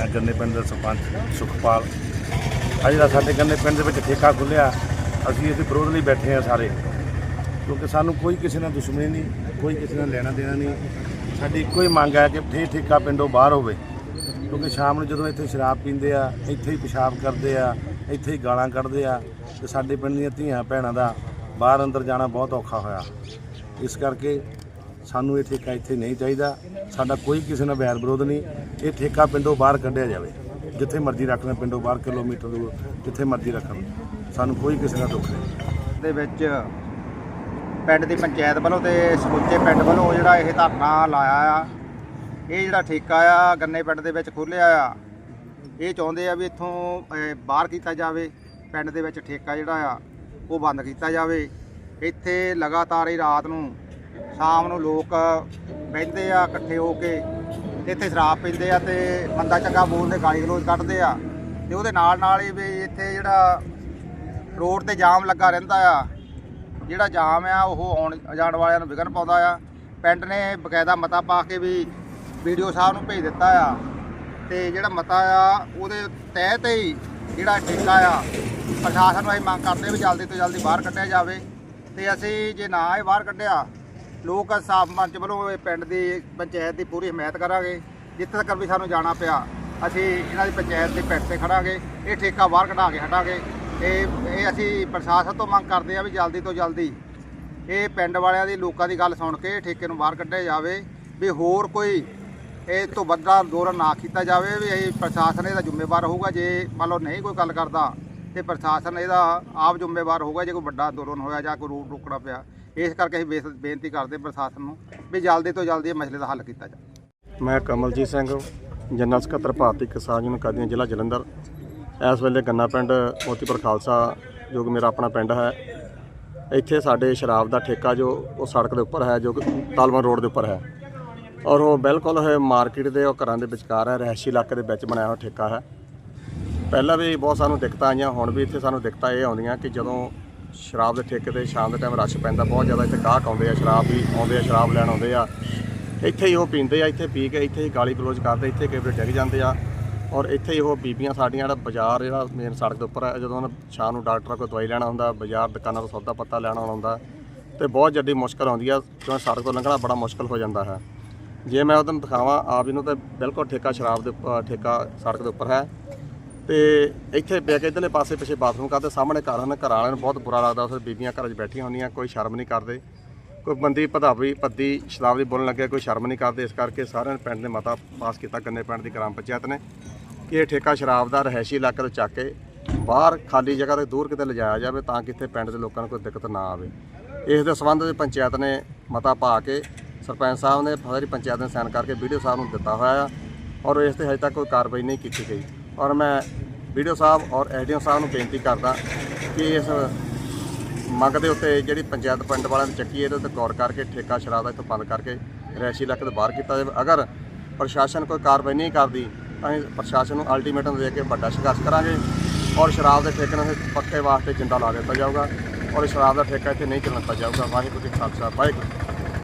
ਮੈਂ ਗੰਨੇ ਪਿੰਡ ਦਾ ਸਰਪੰਚ ਸੁਖਪਾਲ। ਅੱਜ ਦਾ ਸਾਡੇ ਗੰਨੇ ਪਿੰਡ ਦੇ ਵਿੱਚ ਠੇਕਾ ਖੁੱਲਿਆ ਅਸੀਂ ਇਹਦੇ ਵਿਰੋਧ ਲਈ ਬੈਠੇ ਆ ਸਾਰੇ। ਕਿਉਂਕਿ ਸਾਨੂੰ ਕੋਈ ਕਿਸੇ ਨਾਲ ਦੁਸ਼ਮਣੀ ਨਹੀਂ, ਕੋਈ ਕਿਸੇ ਨਾਲ ਲੈਣਾ ਦੇਣਾ ਨਹੀਂ। ਸਾਡੀ ਇੱਕੋ ਹੀ ਮੰਗ ਹੈ ਕਿ ਫੇਰ ਠੇਕਾ ਪਿੰਡੋਂ ਬਾਹਰ ਹੋਵੇ। ਕਿਉਂਕਿ ਸ਼ਾਮ ਨੂੰ ਜਦੋਂ ਇੱਥੇ ਸ਼ਰਾਬ ਪੀਂਦੇ ਆ, ਇੱਥੇ ਹੀ ਪਿਸ਼ਾਬ ਕਰਦੇ ਆ, ਇੱਥੇ ਹੀ ਗਾਲਾਂ ਕੱਢਦੇ ਆ, ਤੇ ਸਾਡੇ ਪਿੰਡ ਦੀਆਂ ਧੀਆਂ ਭੈਣਾਂ ਦਾ ਬਾਹਰ ਅੰਦਰ ਜਾਣਾ ਬਹੁਤ ਔਖਾ ਹੋਇਆ। ਇਸ ਕਰਕੇ ਸਾਨੂੰ ਇਹ ਠੇਕਾ ਇੱਥੇ ਨਹੀਂ ਚਾਹੀਦਾ। ਸਾਡਾ ਕੋਈ ਕਿਸੇ ਨਾਲ ਵੈਰ ਵਿਰੋਧ ਨਹੀਂ। ਇਹ ਠੇਕਾ ਪਿੰਡੋਂ ਬਾਹਰ ਕੱਢਿਆ ਜਾਵੇ। ਜਿੱਥੇ ਮਰਜ਼ੀ ਰੱਖਣਾ ਪਿੰਡੋਂ ਬਾਹਰ ਕਿਲੋਮੀਟਰ ਦੂਰ, ਜਿੱਥੇ ਮਰਜ਼ੀ ਰੱਖਣ ਸਾਨੂੰ ਕੋਈ ਕਿਸੇ ਦਾ ਦੁੱਖ ਨਹੀਂ। ਦੇ ਵਿੱਚ ਪਿੰਡ ਦੀ ਪੰਚਾਇਤ ਵੱਲੋਂ ਤੇ ਸਮੁੱਚੇ ਪਿੰਡ ਵੱਲੋਂ ਜਿਹੜਾ ਇਹ ਧਰਨਾ ਲਾਇਆ ਆ, ਇਹ ਜਿਹੜਾ ਠੇਕਾ ਆ, ਗੰਨੇ ਪਿੰਡ ਦੇ ਵਿੱਚ ਖੋਲ੍ਹਿਆ ਆ, ਇਹ ਚਾਹੁੰਦੇ ਆ ਵੀ ਇੱਥੋਂ ਬਾਹਰ ਕੀਤਾ ਜਾਵੇ। ਪਿੰਡ ਦੇ ਵਿੱਚ ਠੇਕਾ ਜਿਹੜਾ ਆ, ਉਹ ਬੰਦ ਕੀਤਾ ਜਾਵੇ। ਇੱਥੇ ਲਗਾਤਾਰ ਹੀ ਰਾਤ ਨੂੰ ਸ਼ਾਮ ਨੂੰ ਲੋਕ ਬਹਿੰਦੇ ਆ, ਇਕੱਠੇ ਹੋ ਕੇ ਤੇ ਇੱਥੇ ਸ਼ਰਾਬ ਪੀਂਦੇ ਆ ਤੇ ਬੰਦਾ ਚੰਗਾ ਬੋਲਦੇ, ਗਾਲੀ ਗਲੋਚ ਕੱਢਦੇ ਆ। ਤੇ ਉਹਦੇ ਨਾਲ ਨਾਲ ਹੀ ਵੀ ਇੱਥੇ ਜਿਹੜਾ ਰੋਡ ਤੇ ਜਾਮ ਲੱਗਾ ਰਹਿੰਦਾ ਆ। ਜਿਹੜਾ ਜਾਮ ਆ, ਉਹ ਆਉਣ ਜਾਣ ਵਾਲਿਆਂ ਨੂੰ ਵਿਘਨ ਪਾਉਂਦਾ ਆ। ਪਿੰਡ ਨੇ ਬਕਾਇਦਾ ਮਤਾ ਪਾ ਕੇ ਵੀ ਵੀਡੀਓ ਸਾਹਿਬ ਨੂੰ ਭੇਜ ਦਿੱਤਾ ਆ। ਤੇ ਜਿਹੜਾ ਮਤਾ ਆ, ਉਹਦੇ ਤਹਿ 'ਤੇ ਹੀ ਜਿਹੜਾ ਠੇਕਾ ਆ, ਪ੍ਰਸ਼ਾਸਨ ਨੂੰ ਅਸੀਂ ਮੰਗ ਕਰਦੇ ਵੀ ਜਲਦੀ ਤੋਂ ਜਲਦੀ ਬਾਹਰ ਕੱਢਿਆ ਜਾਵੇ। ਤੇ ਅਸੀਂ ਜੇ ਨਾ ਇਹ ਬਾਹਰ ਕੱਢਿਆ ਲੋਕ ਸਾਫ਼ ਮੰਚ ਵੱਲੋਂ ਇਹ ਪਿੰਡ ਦੀ ਪੰਚਾਇਤ ਦੀ ਪੂਰੀ ਹਮਾਇਤ ਕਰਾਂਗੇ। ਜਿੱਥੇ ਤੱਕ ਵੀ ਸਾਨੂੰ ਜਾਣਾ ਪਿਆ, ਅਸੀਂ ਇਹਨਾਂ ਦੀ ਪੰਚਾਇਤ ਦੇ ਪਿੰਡ ਤੇ ਖੜਾਂਗੇ, ਇਹ ਠੇਕਾ ਬਾਹਰ ਕਢਾ ਕੇ ਹਟਾਂਗੇ। ਇਹ ਇਹ ਅਸੀਂ ਪ੍ਰਸ਼ਾਸਨ ਤੋਂ ਮੰਗ ਕਰਦੇ ਆ ਵੀ ਜਲਦੀ ਤੋਂ ਜਲਦੀ ਇਹ ਪਿੰਡ ਵਾਲਿਆਂ ਦੀ, ਲੋਕਾਂ ਦੀ ਗੱਲ ਸੁਣ ਕੇ ਠੇਕੇ ਨੂੰ ਬਾਹਰ ਕੱਢਿਆ ਜਾਵੇ, ਵੀ ਹੋਰ ਕੋਈ ਇਹ ਤੋਂ ਵੱਡਾ ਅੰਦੋਲਨ ਨਾ ਕੀਤਾ ਜਾਵੇ, ਵੀ ਇਹ ਪ੍ਰਸ਼ਾਸਨ ਇਹਦਾ ਜ਼ਿੰਮੇਵਾਰ ਹੋਊਗਾ। ਜੇ ਮੰਨ ਲਓ ਨਹੀਂ ਕੋਈ ਗੱਲ ਕਰਦਾ, ਤੇ ਪ੍ਰਸ਼ਾਸਨ ਇਹਦਾ ਆਪ ਜ਼ਿੰਮੇਵਾਰ ਹੋਊਗਾ, ਜੇ ਕੋਈ ਵੱਡਾ ਅੰਦੋਲਨ ਹੋਇਆ ਜਾਂ ਕੋਈ ਰੋਡ ਰੋਕਣਾ ਪਿਆ। ਇਸ ਕਰਕੇ ਅਸੀਂ ਬੇਸ- ਬੇਨਤੀ ਕਰਦੇ ਪ੍ਰਸ਼ਾਸਨ ਨੂੰ ਵੀ ਜਲਦੀ ਤੋਂ ਜਲਦੀ ਇਹ ਮਸਲੇ ਦਾ ਹੱਲ ਕੀਤਾ ਜਾਵੇ। ਮੈਂ ਕਮਲਜੀਤ ਸਿੰਘ, ਜਨਰਲ ਸਕੱਤਰ ਭਾਰਤੀ ਕਿਸਾਨ ਯੂਨੀਅਨ ਕਾਦੀਆਂ ਜ਼ਿਲ੍ਹਾ ਜਲੰਧਰ। ਇਸ ਵੇਲੇ ਗੰਨਾ ਪਿੰਡ ਮੋਤੀਪੁਰ ਖਾਲਸਾ, ਜੋ ਕਿ ਮੇਰਾ ਆਪਣਾ ਪਿੰਡ ਹੈ। ਇੱਥੇ ਸਾਡੇ ਸ਼ਰਾਬ ਦਾ ਠੇਕਾ ਜੋ ਉਹ ਸੜਕ ਦੇ ਉੱਪਰ ਹੈ, ਜੋ ਕਿ ਤਾਲਵਨ ਰੋਡ ਦੇ ਉੱਪਰ ਹੈ। ਔਰ ਉਹ ਬਿਲਕੁਲ ਇਹ ਮਾਰਕੀਟ ਦੇ ਉਹ ਘਰਾਂ ਦੇ ਵਿਚਕਾਰ ਹੈ, ਰਿਹਾਇਸ਼ੀ ਇਲਾਕੇ ਦੇ ਵਿੱਚ ਬਣਾਇਆ ਹੋਇਆ ਠੇਕਾ ਹੈ। ਪਹਿਲਾਂ ਵੀ ਬਹੁਤ ਸਾਨੂੰ ਦਿੱਕਤਾਂ ਆਈਆਂ, ਹੁਣ ਵੀ ਇੱਥੇ ਸਾਨੂੰ ਦਿੱਕਤਾਂ ਇਹ ਆਉਂਦੀਆਂ ਕਿ ਜਦੋਂ ਸ਼ਰਾਬ ਦੇ ਠੇਕੇ ਤੇ ਸ਼ਾਮ ਦੇ ਟਾਈਮ ਰਸ਼ ਪੈਂਦਾ, ਬਹੁਤ ਜ਼ਿਆਦਾ ਇੱਥੇ ਗਾਹਕ ਆਉਂਦੇ ਆ, ਸ਼ਰਾਬ ਵੀ ਆਉਂਦੇ ਆ, ਸ਼ਰਾਬ ਲੈਣ ਆਉਂਦੇ ਆ। ਇੱਥੇ ਹੀ ਉਹ ਪੀਂਦੇ ਆ, ਇੱਥੇ ਪੀ ਕੇ ਇੱਥੇ ਹੀ ਗਾਲੀ ਗਲੋਚ ਕਰਦੇ, ਇੱਥੇ ਕਈ ਵਾਰ ਡਿੱਗ ਜਾਂਦੇ ਆ। ਔਰ ਇੱਥੇ ਹੀ ਉਹ ਬੀਬੀਆਂ ਸਾਡੀਆਂ ਜਿਹੜਾ ਬਾਜ਼ਾਰ, ਜਿਹੜਾ ਮੇਨ ਸੜਕ ਦੇ ਉੱਪਰ ਹੈ ਜਦੋਂ ਉਹਨਾਂ ਸ਼ਾਮ ਨੂੰ ਡਾਕਟਰਾਂ ਕੋਲ ਦਵਾਈ ਲੈਣਾ ਹੁੰਦਾ ਬਾਜ਼ਾਰ ਦੁਕਾਨਾਂ ਤੋਂ ਸੌਦਾ ਪੱਤਾ ਲੈਣਾ ਹੁੰਦਾ ਤੇ ਬਹੁਤ ਜੱਡੀ ਮੁਸ਼ਕਲ ਆਉਂਦੀ ਆ ਕਿਉਂਕਿ ਸੜਕ ਤੋਂ ਲੰਘਣਾ ਬੜਾ ਮੁਸ਼ਕਲ ਹੋ ਜਾਂਦਾ ਹੈ। ਜੇ ਮੈਂ ਉਹਨੂੰ ਦਿਖਾਵਾਂ, ਆਪ ਜੀ ਨੂੰ ਤਾਂ ਬਿਲਕੁਲ ਠੇਕਾ ਸ਼ਰਾਬ ਦੇ ਠੇਕਾ ਸੜਕ ਦੇ ਉੱਪਰ ਹੈ। ਤੇ ਇੱਥੇ ਬੈ ਕੇ ਇਧਰਲੇ ਪਾਸੇ ਪਿੱਛੇ ਬਾਥਰੂਮ ਕਰਦੇ, ਸਾਹਮਣੇ ਘਰ ਹਨ, ਘਰ ਵਾਲਿਆਂ ਨੂੰ ਬਹੁਤ ਬੁਰਾ ਲੱਗਦਾ ਉਸ ਬੀਬੀਆਂ ਘਰਾਂ 'ਚ ਬੈਠੀਆਂ ਹੁੰਦੀਆਂ, ਕੋਈ ਸ਼ਰਮ ਨਹੀਂ ਕਰਦੇ। ਕੋਈ ਬੰਦੀ ਪਧਾਵੀ ਪੱਦੀ ਸ਼ਰਾਬ ਦੀ ਬੋਲਣ ਲੱਗਿਆ, ਕੋਈ ਸ਼ਰਮ ਨਹੀਂ ਕਰਦੇ, ਇਸ ਕਰਕੇ ਸਾਰਿਆਂ ਨੇ ਪਿੰਡ ਨੇ ਮਤਾ ਪਾਸ ਕੀਤਾ ਕੰਨੇ ਪਿੰਡ ਦੀ ਗ੍ਰਾਮ ਪੰਚਾਇਤ ਨੇ ਕਿ ਇਹ ਠੇਕਾ ਸ਼ਰਾਬ ਦਾ ਰਹਿਸ਼ੀ ਇਲਾਕੇ ਤੋਂ ਚੱਕ ਕੇ ਬਾਹਰ ਖਾਲੀ ਜਗ੍ਹਾ ਤੇ ਦੂਰ ਕਿਤੇ ਲਿਜਾਇਆ ਜਾਵੇ ਤਾਂ ਕਿ ਇੱਥੇ ਪਿੰਡ ਦੇ ਲੋਕਾਂ ਨੂੰ ਕੋਈ ਦਿੱਕਤ ਨਾ ਆਵੇ। ਇਸ ਦੇ ਸੰਬੰਧ ਵਿੱਚ ਪੰਚਾਇਤ ਨੇ ਮਤਾ ਪਾ ਕੇ ਸਰਪੰਚ ਸਾਹਿਬ ਨੇ ਸਾਰੀ ਪੰਚਾਇਤ ਨੇ ਸਾਈਨ ਕਰਕੇ ਵੀਡੀਓ ਸਾਹਿਬ ਨੂੰ ਦਿੱਤਾ ਹੋਇਆ ਆ ਔਰ ਇਸ ਤੇ ਹਜੇ ਤੱਕ ਕੋਈ ਕਾਰਵਾਈ ਨਹੀਂ ਕੀਤੀ ਗਈ। ਔਰ ਮੈਂ ਵੀਡੀਓ ਸਾਹਿਬ ਔਰ ਐਸਡੀਓ ਸਾਹਿਬ ਨੂੰ ਬੇਨਤੀ ਕਰਦਾ ਕਿ ਇਸ ਮੰਗ ਦੇ ਉੱਤੇ ਜਿਹੜੀ ਪੰਚਾਇਤ ਪਿੰਡ ਵਾਲਿਆਂ ਨੇ ਚੱਕੀ ਇਹਦੇ ਉੱਤੇ ਗੌਰ ਕਰਕੇ, ਠੇਕਾ ਸ਼ਰਾਬ ਦਾ ਇੱਥੋਂ ਬੰਦ ਕਰਕੇ ਰੈਸ਼ੀ ਲੱਕ ਤੋਂ ਬਾਹਰ ਕੀਤਾ ਜਾਵੇ। ਅਗਰ ਪ੍ਰਸ਼ਾਸਨ ਕੋਈ ਕਾਰਵਾਈ ਨਹੀਂ ਕਰਦੀ, ਤਾਂ ਅਸੀਂ ਪ੍ਰਸ਼ਾਸਨ ਨੂੰ ਅਲਟੀਮੇਟਮ ਦੇ ਕੇ ਵੱਡਾ ਸੰਘਰਸ਼ ਕਰਾਂਗੇ ਔਰ ਸ਼ਰਾਬ ਦੇ ਠੇਕੇ ਨੂੰ ਪੱਕੇ ਵਾਸਤੇ ਜਿੰਦਾ ਲਾ ਦਿੱਤਾ ਜਾਊਗਾ ਔਰ ਸ਼ਰਾਬ ਦਾ ਠੇਕਾ ਇੱਥੇ ਨਹੀਂ ਚੱਲਣ ਦਿੱਤਾ ਜਾਊਗਾ। ਵਾਹਿਗੁਰੂ ਜੀ ਖਾਲਸਾ, ਵਾਹਿਗੁਰੂ